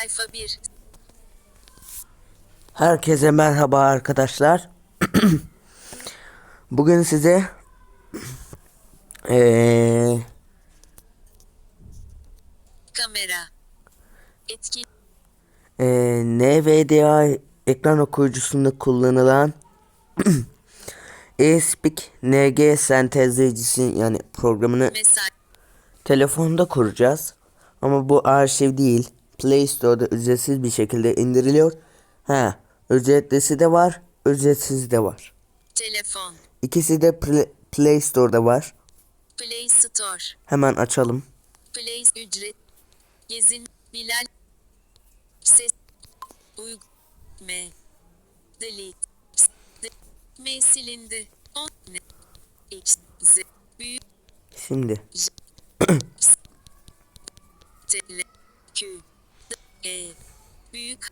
Sayfa 1. Herkese merhaba arkadaşlar. Bugün size eee Kamera. Etkin. eee, NVDA ekran okuyucusunda kullanılan eSpeak NG sentezleyicisi yani programını Mesaj. telefonda kuracağız. Ama bu arşiv değil. Play Store'da ücretsiz bir şekilde indiriliyor. Ha, ücretlisi de var, ücretsiz de var. Telefon. İkisi de Pl- Play Store'da var. Play Store. Hemen açalım. Play ücret. Gezin. Bilal. Ses. Uyg. M. Delete. M silindi. O. N. X. Z. Büyük. Şimdi T. L. Q. E. Büyük.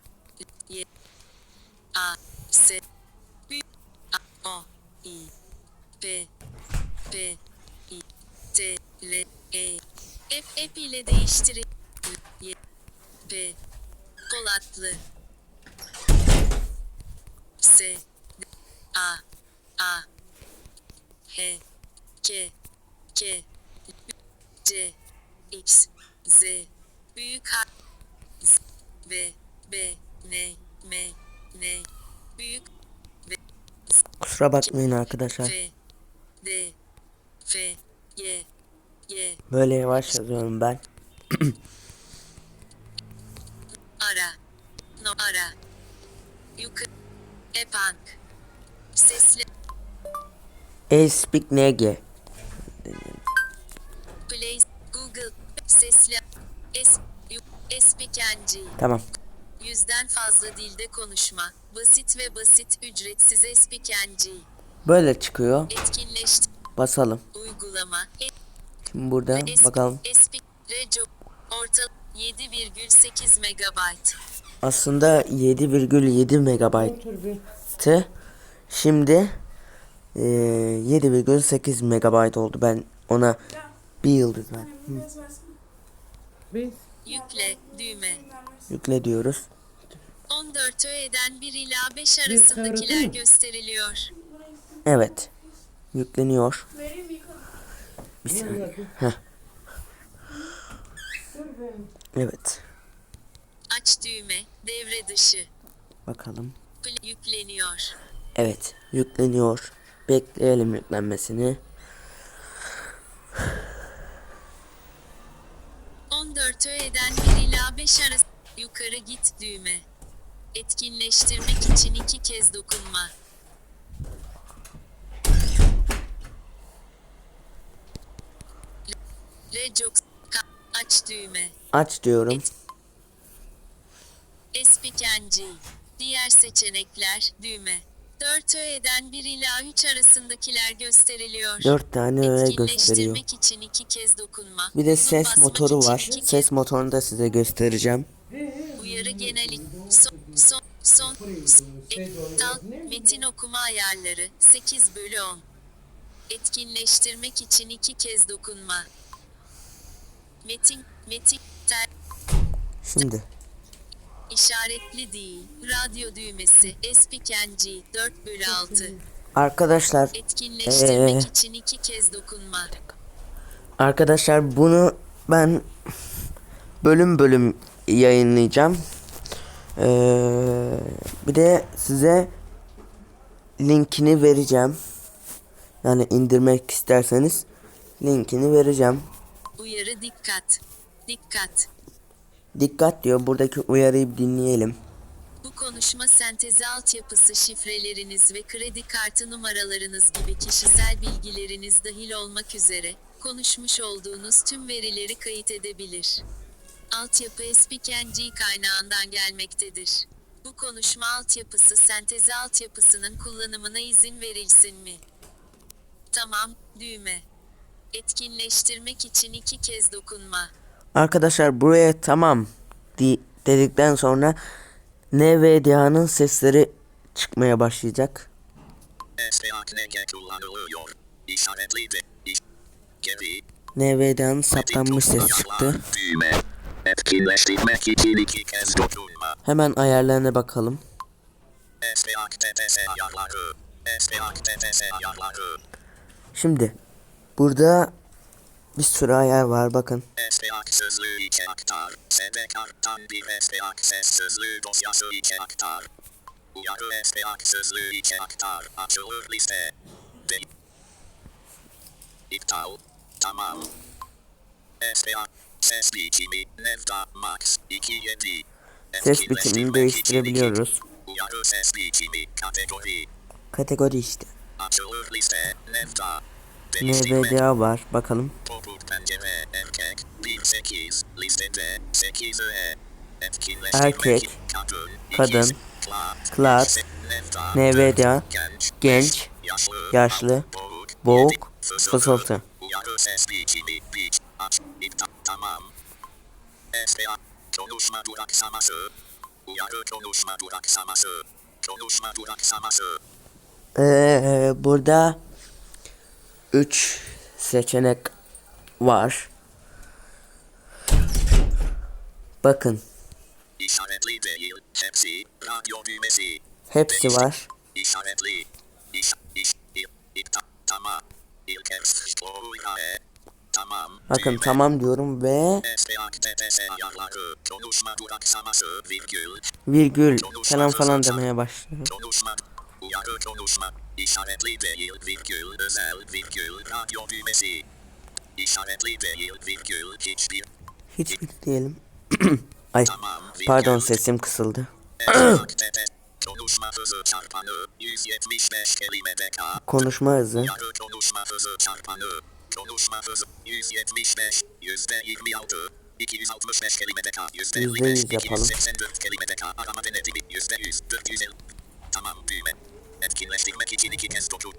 Y. A. S. Büyük. A. O. I. P. P. I. T. L. E. F. F ile değiştirin. Y. P. Polatlı. S. A. A. H. K. K. C. X. Z. Büyük harf. B. B. N. M. N. Büyük. V. kusura bakmayın arkadaşlar. F. D. F. Y. Y. Böyle yavaş yazıyorum ben. Ara. No ara. Yukarı. Epank. Sesli. eSpeak NG. Play. Google. Sesli. Es. Espikenci. Tamam. Yüzden fazla dilde konuşma. Basit ve basit ücretsiz espikenci. Böyle çıkıyor. Etkinleşti. Basalım. Uygulama. Et, Şimdi burada es, bakalım. Espik. Reco. Orta. 7,8 megabayt. Aslında 7,7 megabayttı. Şimdi eee, 7,8 megabayt oldu. Ben ona bir yıldız ver. Yükle. Düğme. Yükle diyoruz. 14 öğeden 1 ila 5 arasındakiler gösteriliyor. Evet. Yükleniyor. Bir saniye. Heh. Evet. Aç düğme. Devre dışı. Bakalım. Yükleniyor. Evet. Yükleniyor. Bekleyelim yüklenmesini. 14 öğeden 1 ila 5 arası. Yukarı git düğme. Etkinleştirmek için iki kez dokunma. Rejox. Aç düğme. Aç diyorum. Espikenci. Diğer seçenekler düğme. 4 öğeden 1 ila 3 arasındakiler gösteriliyor. 4 tane öğe gösteriyor. İçin iki kez dokunma. Bir de ses motoru var. Ses motorunu da size göstereceğim. Uyarı geneli. Son, son, son. Tal, metin okuma ayarları. 8 bölü 10. Etkinleştirmek için iki kez dokunma. Metin, metin, tel, Şimdi işaretli değil. Radyo düğmesi. Espikenci. 4 bölü 6. arkadaşlar Etkinleştirmek Ee? için iki kez dokunma. Arkadaşlar bunu ben bölüm bölüm yayınlayacağım. Ee, bir de size linkini vereceğim. Yani indirmek isterseniz linkini vereceğim. Uyarı dikkat. Dikkat. Dikkat diyor. Buradaki uyarıyı dinleyelim. Bu konuşma sentezi altyapısı şifreleriniz ve kredi kartı numaralarınız gibi kişisel bilgileriniz dahil olmak üzere konuşmuş olduğunuz tüm verileri kayıt edebilir. Altyapı SPKNG kaynağından gelmektedir. Bu konuşma altyapısı sentezi altyapısının kullanımına izin verilsin mi? Tamam, düğme. Etkinleştirmek için iki kez dokunma. Arkadaşlar buraya tamam di- dedikten sonra NVDA'nın sesleri çıkmaya başlayacak. İş. Geri. NVDA'nın saptanmış ses çıktı. Hemen ayarlarına bakalım. Şimdi burada bir sürü ayar var bakın. Sözlüğü içe aktar. SD karttan bir eski ak ses sözlüğü dosyası içe aktar. Uyarı eski ak sözlüğü içe aktar. Açılır liste. De İptal. Tamam. Eski ak ses biçimi. Nevda Max 27. Ses biçimini değiştirebiliyoruz. Uyarı ses biçimi. Kategori. Kategori işte. Açılır liste. Nevda. NVDA var bakalım. Erkek 18 listede 8 Etkinleştirmek Erkek, kadın, nevda, NVDA, genç, yaşlı, boğuk, fısıltı. Konuşma duraksaması Uyarı konuşma duraksaması Konuşma duraksaması Ee, burada 3 seçenek var. Bakın İşaretli değil hepsi radyo düğmesi hepsi var. İşaretli. İş, iş, il, iptal, tamam. İlker Doğruya. Tamam. Bakın düğme, tamam diyorum ve virgül. falan falan demeye başlıyor. Uyarı konuşma. İşaretli değil virgül. Özel virgül. Radyo düğmesi. İşaretli değil virgül. Hiçbir. Hiçbir diyelim. Ay Tamam. Pardon sesim kısıldı. Konuşma hızı çarpanı. 175 kelime deka. Konuşma hızı. Yarı konuşma hızı çarpanı. Konuşma hızı 175, yüzde 26, 265 kelime deka, yüzde Yüzde 55, yüz yapalım. 284 kelime deka, arama denetimi, yüzde 100, 450. Tamam düğme. Etkinleştirmek için iki kez dokun.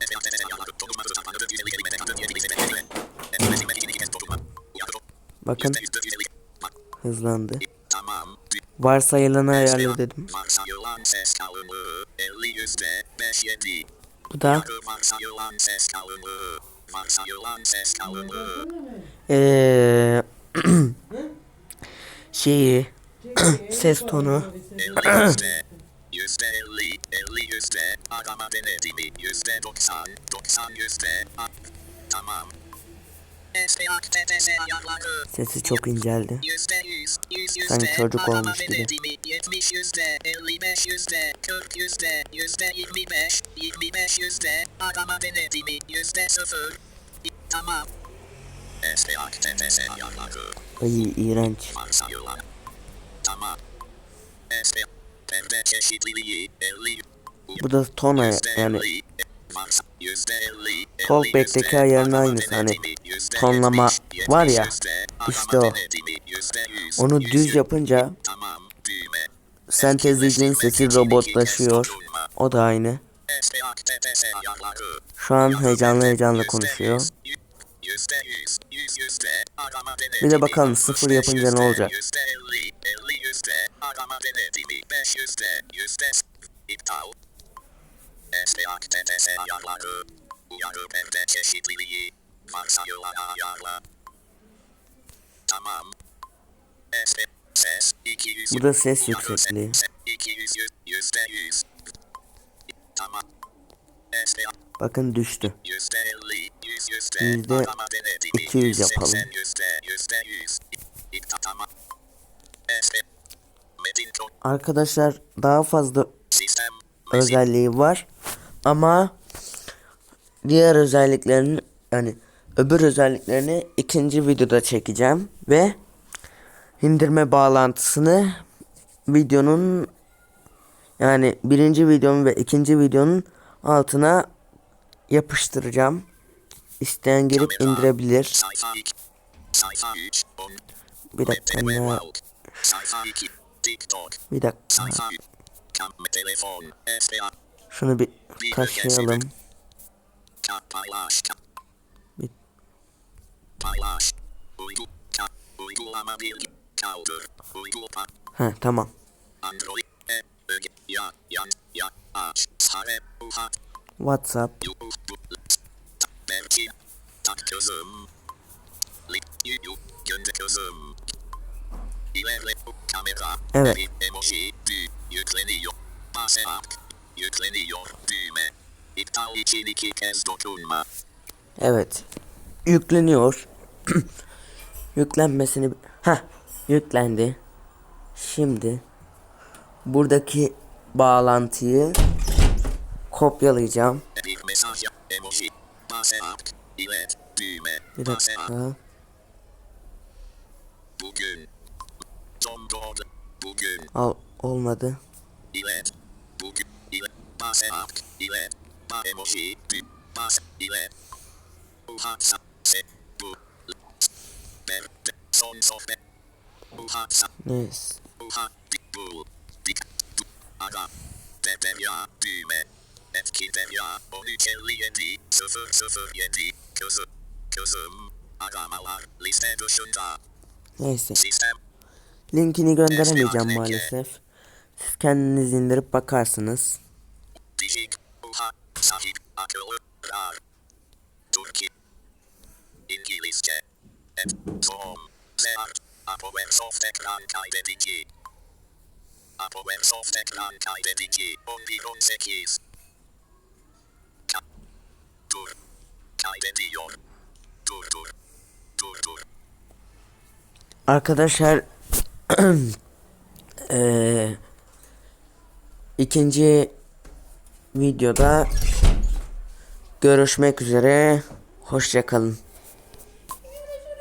FATS ayarları, konuşma hızı çarpanı 450 kelime deka, 475 kelime. Etkinleştirmek için iki kez dokunma. Uyarı çok. Bakın Yüzde 100, 450. Bak, hızlandı. tamam. Varsayılanı ayarlı dedim. Varsayılan ses kalınlığı 50 yüzde 5 7. Bu da Yarı varsayılan ses kalınlığı. Varsayılan ses kalınlığı. eee şeyi ses tonu 50 yüzde. 50. 50 yüzde. Arama denetimi. Yüzde 90. 90 yüzde. Tamam. Sesi çok inceldi. Yüzde 100. 100 yüzde. Sanki çocuk olmuş gibi. denetimi. 70 yüzde. 55 yüzde. 40 yüzde. Yüzde 25. 25 yüzde. Arama denetimi. Yüzde 0. Tamam. Ay iğrenç. Tamam. Bu da ton ay- Yüzde yani Talkback'teki ayarın aynısı, hani tonlama var ya, işte o. Onu düz yapınca sentezleyicinin sesi robotlaşıyor. O da aynı. Şu an heyecanlı heyecanlı konuşuyor. Bir de bakalım sıfır yapınca ne olacak? Beş yüzde, yüzde iptal. SPA TTS ayarları. Uyarı perde çeşitliliği. Varsayılan ayarla. Tamam. SP ses 200. Bu da ses yüksekliği. ses 200 yüzde yüz. Tamam. SPA Bakın düştü. Yüzde elli, yüz yüzde, Yüzde 200 yüz yapalım. yüzde Arkadaşlar daha fazla özelliği var. Ama diğer özelliklerini yani öbür özelliklerini ikinci videoda çekeceğim ve indirme bağlantısını videonun yani birinci videonun ve ikinci videonun altına yapıştıracağım. İsteyen girip indirebilir. Sayfa 2. Sayfa 3. 10. Bir dakika. Sayfa 2. TikTok. Bir dakika. Sayfa 3. Kam telefon. SPA. Şunu bir taşıyalım. Bir-. Ha tamam. WhatsApp. Tak kızım. Gönder kızım. Evet. Yükleniyor. Evet. Yükleniyor. Yüklenmesini... ha Yüklendi. Şimdi buradaki bağlantıyı kopyalayacağım. Bir mesaj. Emoji. İlet. Düğme. Bir dakika. Bugün. Al olmadı. Uhatsa. Neyse. Uha. Dik. Bul. Dik. Bu. Ara. De derya. Düğme. Etkin derya. 1357. 007. Kızım. Kızım. Aramalar. Liste dışında. Neyse. Linkini gönderemeyeceğim maalesef. Siz kendiniz indirip bakarsınız. Apowersoft ekran kaydedici. 1118. Ka dur. Kaydediyor. Dur dur. Dur dur. Arkadaşlar eee, ikinci videoda görüşmek üzere. Hoşçakalın.